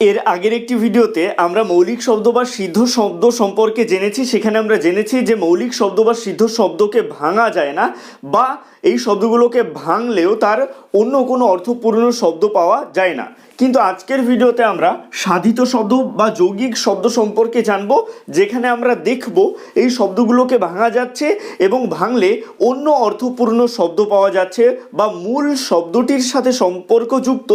এর আগের একটি ভিডিওতে আমরা মৌলিক শব্দ বা সিদ্ধ শব্দ সম্পর্কে জেনেছি, সেখানে আমরা জেনেছি যে মৌলিক শব্দ বা সিদ্ধ শব্দকে ভাঙা যায় না বা এই শব্দগুলোকে ভাঙলেও তার অন্য কোনো অর্থপূর্ণ শব্দ পাওয়া যায় না। কিন্তু আজকের ভিডিওতে আমরা সাধিত শব্দ বা যৌগিক শব্দ সম্পর্কে জানব, যেখানে আমরা দেখব এই শব্দগুলোকে ভাঙা যাচ্ছে এবং ভাঙলে অন্য অর্থপূর্ণ শব্দ পাওয়া যাচ্ছে বা মূল শব্দটির সাথে সম্পর্কযুক্ত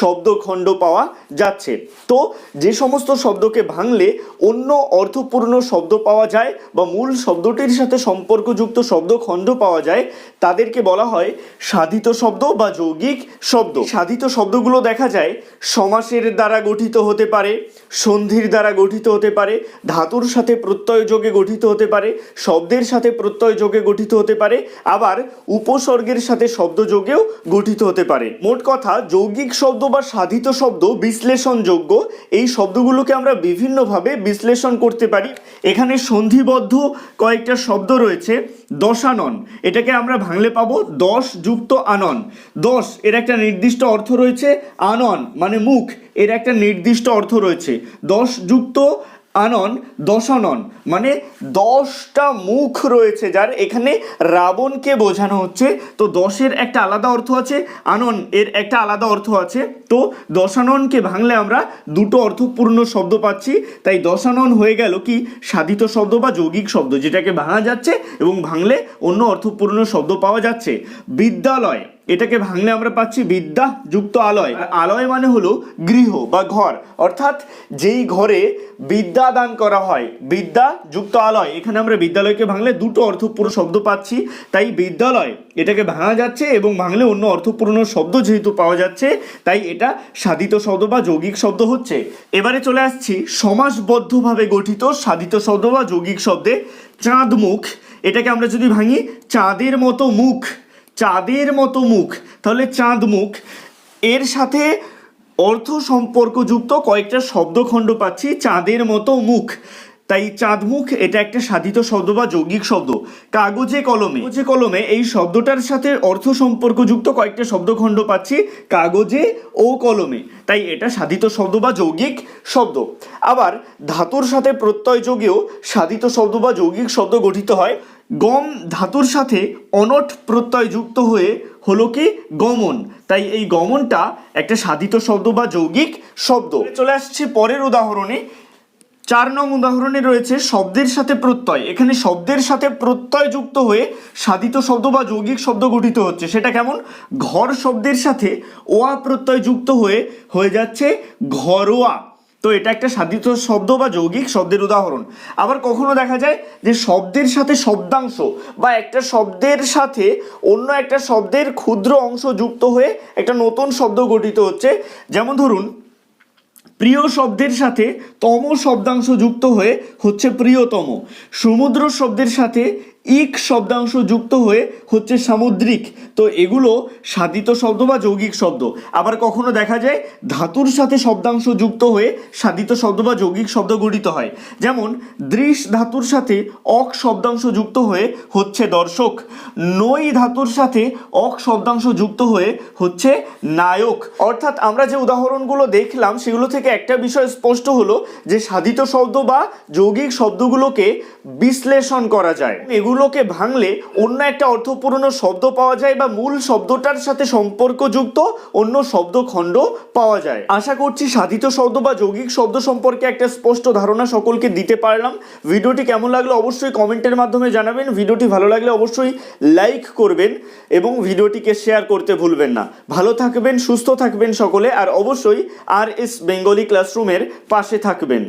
শব্দখণ্ড পাওয়া যাচ্ছে। তো যে সমস্ত শব্দকে ভাঙলে অন্য অর্থপূর্ণ শব্দ পাওয়া যায় বা মূল শব্দটির সাথে সম্পর্কযুক্ত শব্দখণ্ড পাওয়া যায়, তাদেরকে বলা হয় সাধিত শব্দ বা যৌগিক শব্দ। সাধিত শব্দগুলো দেখা যায় সমাসের দ্বারা গঠিত হতে পারে, সন্ধির দ্বারা গঠিত হতে পারে, ধাতুর সাথে প্রত্যয় যোগে গঠিত হতে পারে, শব্দের সাথে প্রত্যয় যোগে গঠিত হতে পারে, আবার উপসর্গের সাথে শব্দ যোগেও গঠিত হতে পারে। মোট কথা, যৌগিক শব্দ বা সাধিত শব্দ বিশ্লেষণযোগ্য। এই শব্দগুলোকে আমরা বিভিন্নভাবে বিশ্লেষণ করতে পারি। এখানে সন্ধিবদ্ধ কয়েকটা শব্দ রয়েছে। দশানন, এটাকে আমরা ভাঙলে পাবো। দশ যুক্ত আনন। দশ, এর একটা নির্দিষ্ট অর্থ রয়েছে আনন। মানে মুখ, এর একটা নির্দিষ্ট অর্থ রয়েছে। দশ যুক্ত আনন, দশানন মানে দশটা মুখ রয়েছে যার এখানে রাবণকে বোঝানো হচ্ছে। তো দশের একটা আলাদা অর্থ আছে, আনন এর একটা আলাদা অর্থ আছে। তো দশাননকে ভাঙলে আমরা দুটো অর্থপূর্ণ শব্দ পাচ্ছি। তাই দশানন হয়ে গেল কি? সাধিত শব্দ বা যৌগিক শব্দ, যেটাকে ভাঙা যাচ্ছে এবং ভাঙলে অন্য অর্থপূর্ণ শব্দ পাওয়া যাচ্ছে। বিদ্যালয় এটাকে ভাঙলে আমরা পাচ্ছি বিদ্যা যুক্ত আলয়। আলয় মানে হলো গৃহ বা ঘর। অর্থাৎ যেই ঘরে বিদ্যা দান করা হয়, বিদ্যা যুক্ত আলয়। এখানে আমরা বিদ্যালয়কে ভাঙলে দুটো অর্থপূর্ণ শব্দ পাচ্ছি। তাই বিদ্যালয় এটাকে ভাঙা যাচ্ছে এবং ভাঙলে অন্য অর্থপূর্ণ শব্দ যেহেতু পাওয়া যাচ্ছে, তাই এটা সাধিত শব্দ বা যৌগিক শব্দ হচ্ছে। এবারে চলে আসছি সমাসবদ্ধভাবে গঠিত সাধিত শব্দ বা যৌগিক শব্দে চাঁদ মুখ এটাকে আমরা যদি ভাঙি, চাঁদের মতো মুখ। চাঁদের মতো মুখ, তাহলে চাঁদ মুখ। এর সাথে অর্থ সম্পর্কযুক্ত কয়েকটা শব্দখণ্ড পাচ্ছি, চাঁদের মতো মুখ। তাই চাঁদমুখ এটা একটা সাধিত শব্দ বা যৌগিক শব্দ। কাগজে কলমে। কাগজে কলমে এই শব্দটার সাথে অর্থ সম্পর্কযুক্ত কয়েকটা শব্দখণ্ড পাচ্ছি। কাগজে ও কলমে। তাই এটা সাধিত শব্দ বা যৌগিক শব্দ। আবার ধাতুর সাথে প্রত্যয় যোগেও সাধিত শব্দ বা যৌগিক শব্দ গঠিত হয়। গম ধাতুর সাথে অনট প্রত্যয় যুক্ত হয়ে হলো কি? গমন। তাই এই গমনটা একটা সাধিত শব্দ বা যৌগিক শব্দ। চলে আসছে পরের উদাহরণে। চার নং উদাহরণে রয়েছে শব্দের সাথে প্রত্যয়। এখানে শব্দের সাথে প্রত্যয় যুক্ত হয়ে সাধিত শব্দ বা যৌগিক শব্দ গঠিত হচ্ছে। সেটা কেমন? ঘর শব্দের সাথে ওয়া প্রত্যয় যুক্ত হয়ে হয়ে যাচ্ছে ঘরোয়া। তো এটা একটা সাধিত শব্দ বা যৌগিক শব্দের উদাহরণ। আবার কখনো দেখা যায় যে শব্দের সাথে শব্দাংশ বা একটা শব্দের সাথে অন্য একটা শব্দের ক্ষুদ্র অংশ যুক্ত হয়ে একটা নতুন শব্দ গঠিত হচ্ছে। যেমন ধরুন প্রিয় শব্দের সাথে তম শব্দাংশ যুক্ত হয়ে হচ্ছে প্রিয়তম। সমুদ্র শব্দের সাথে ইক শব্দাংশ যুক্ত হয়ে হচ্ছে সামুদ্রিক। তো এগুলো সাধিত শব্দ বা যৌগিক শব্দ। আবার কখনো দেখা যায় ধাতুর সাথে শব্দাংশ যুক্ত হয়ে সাধিত শব্দ বা যৌগিক শব্দ গঠিত হয়। যেমন, দৃশ ধাতুর সাথে অক শব্দাংশ যুক্ত হয়ে হচ্ছে দর্শক। নই ধাতুর সাথে অক শব্দাংশ যুক্ত হয়ে হচ্ছে নায়ক। অর্থাৎ আমরা যে উদাহরণগুলো দেখলাম, সেগুলো থেকে একটা বিষয় স্পষ্ট হলো যে সাধিত শব্দ বা যৌগিক শব্দগুলোকে বিশ্লেষণ করা যায়। এগুলোকে ভাঙলে অন্য একটা অর্থপূর্ণ শব্দ পাওয়া যায় বা মূল শব্দটার সাথে সম্পর্কযুক্ত অন্য শব্দখণ্ড পাওয়া যায়। আশা করছি সাধিত শব্দ বা যৌগিক শব্দ সম্পর্কে একটা স্পষ্ট ধারণা সকলকে দিতে পারলাম। ভিডিওটি কেমন লাগল অবশ্যই কমেন্টের মাধ্যমে জানাবেন। ভিডিওটি ভালো লাগলে অবশ্যই লাইক করবেন এবং ভিডিওটিকে শেয়ার করতে ভুলবেন না। ভালো থাকবেন, সুস্থ থাকবেন সকলে, আর অবশ্যই আর এস বেঙ্গলি ক্লাসরুমের পাশে থাকবেন।